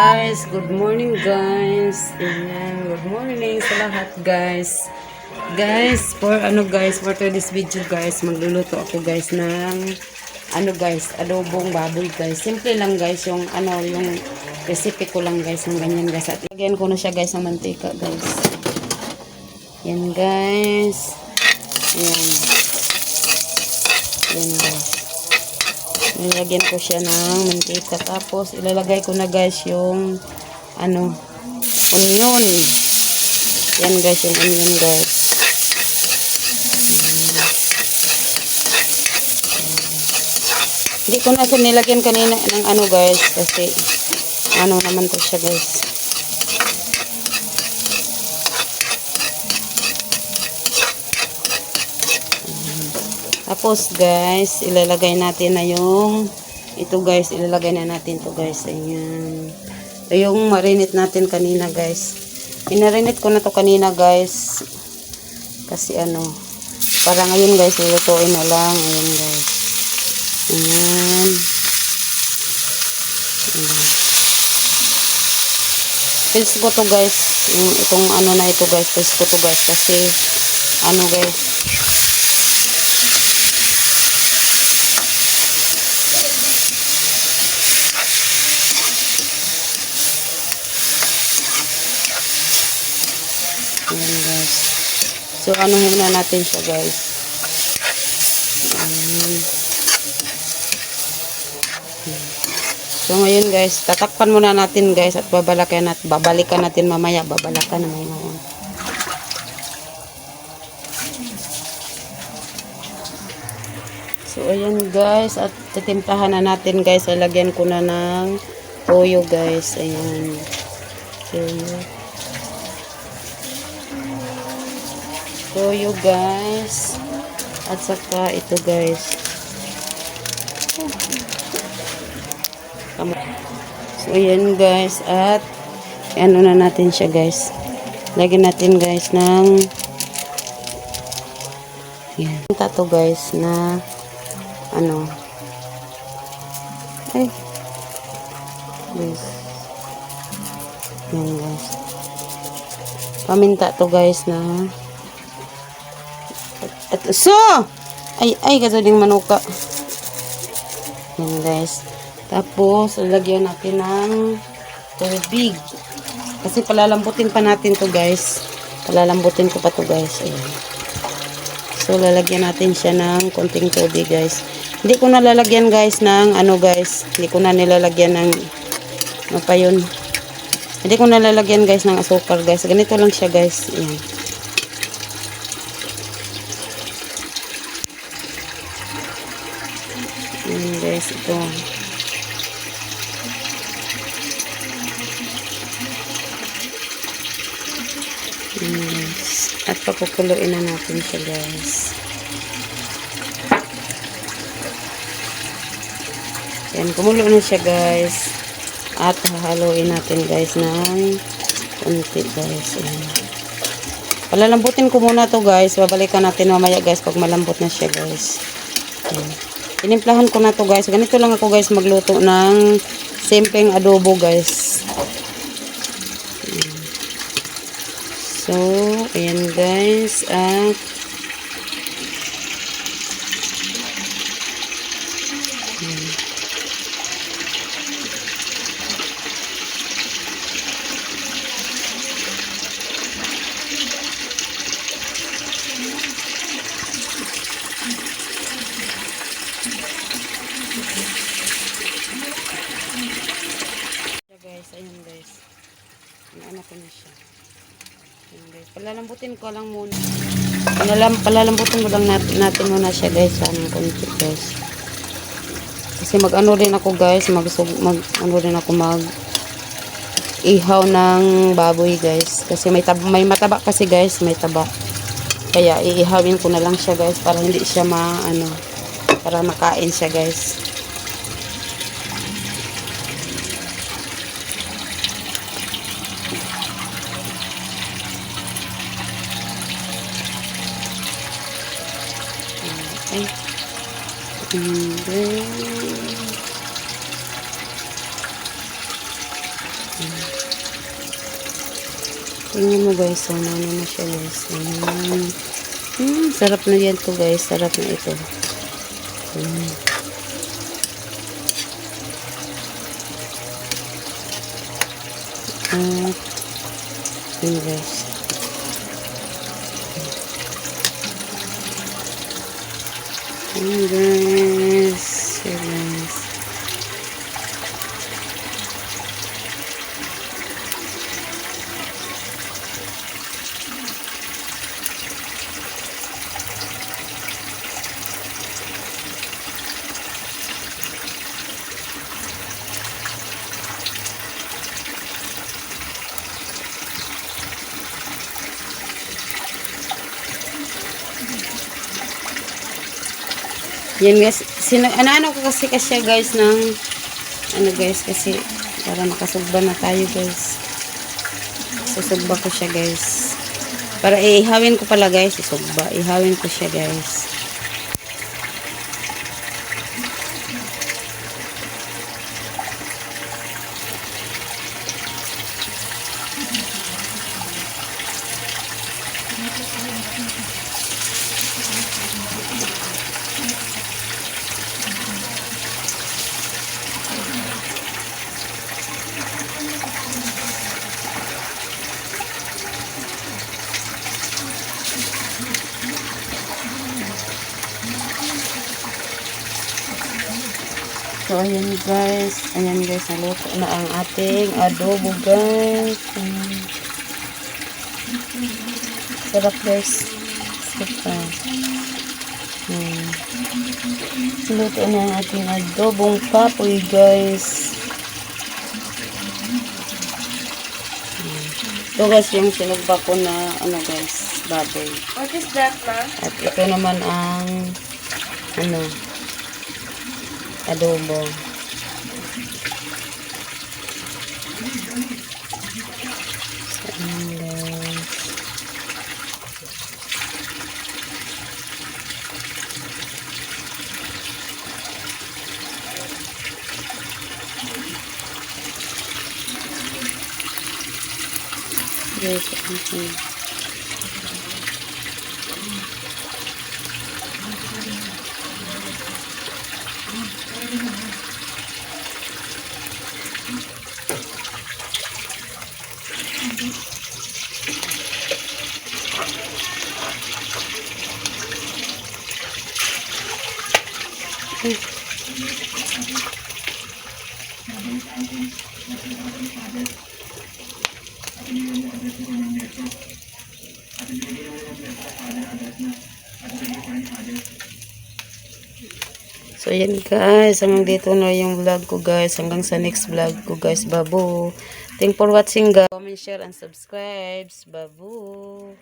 guys, good morning guys. Ayan, good morning sa lahat guys. Guys, for ano guys, for today's video guys, magluluto ako guys ng ano guys, adobong baboy guys. Simple lang guys yung ano, yung recipe ko lang guys ng ganyan guys. At lagyan ko na siya guys ng mantika guys. Yan guys. Yan. Yan guys. Nilagyan ko siya ng mantika. Tapos, ilalagay ko na guys yung, ano, onion. Yan guys, yung onion guys. Hindi ko na siya nilagyan kanina ng ano guys. Kasi, ano naman to siya guys. Tapos guys, ilalagay natin na yung ito guys, ilalagay na natin to guys. Ayan. Ito yung marinate natin kanina guys. Inarinate ko na to kanina guys. Kasi ano, para ngayon guys, lulutuin na lang. Ayan guys. Ayan. Ayan. Ko to guys. Itong ano na ito guys. Pills ko to guys. Kasi ano guys. Ayan guys. So, anuhin na natin siya guys. Ayan. So, ngayon guys, tatakpan muna natin guys at babalikan, nat babalikan natin mamaya. Babalakan na ngayon. So, ayan guys. At titimplahan na natin guys. Lalagyan ko na ng toyo guys. Ayan. Toyo. Toyo guys. At saka ito guys. So yan guys. At ano na natin siya guys. Lagyan natin guys ng yan. Tato guys na ano ay guys yan guys. Paminta to guys na at so, ay, ay, kasuling manuka. Yan guys. Tapos, lalagyan natin ng tubig. Kasi palalambutin pa natin to guys. Palalambutin ko pa to guys. Ayan. So, lalagyan natin siya ng konting tubig guys. Hindi ko na lalagyan guys ng ano guys. Hindi ko na nilalagyan ng ano pa yun. Hindi ko na lalagyan guys ng asukal guys. Ganito lang siya guys. Ayan. Ayan guys, ito. Guys. At papukuluin na natin siya guys. Ayan, kumulo na siya guys. At hahaluin natin guys ng konti guys. Ayan. Palalambutin ko muna to guys. Babalikan natin mamaya guys pag malambot na siya guys. Ayan. Tinimplahan ko na to guys. Ganito lang ako guys magluto ng simpleng adobo guys. So, ayan guys. At siya guys. Ayan guys. Ano ko na siya. Ayan guys. Palalambutin ko lang muna. Palalam, palalambutin ko lang natin, natin muna siya guys. Ng konti guys. Kasi mag ano rin ako guys. Mag, mag ano rin ako mag ihaw ng baboy guys. Kasi may, tab may mataba kasi guys. May taba. Kaya iihawin ko na lang siya guys. Para hindi siya ma ano. Para makain siya guys. Ay. And then. Tingnan mo guys, so ano na siya guys. Ayan. Hmm, sarap na yan to guys. Sarap na ito. Hmm. At, yun guys. Yun guys. Yun guys. Yan guys, sino, ano ko kasi kasi guys ng ano guys kasi para makasugba na tayo guys. Susugba ko siya guys. Para ihawin ko pala guys, isugba. Ihawin ko siya guys. So, ayan guys. Ayan guys, naluto na ang ating adobo guys. Sarap guys. Pa. Hmm. Luto na ang ating adobong kapoy guys. Hmm. Ito guys yung sinugba ko na ano guys, baboy. What is that, ma? At ito naman ang ano adobo. So, ayan, guys. Guys, okay. So, yan guys. Hanggang dito na yung vlog ko guys. Hanggang sa next vlog ko guys. Babu. Thank for watching guys. Comment, share, and subscribe. Babu.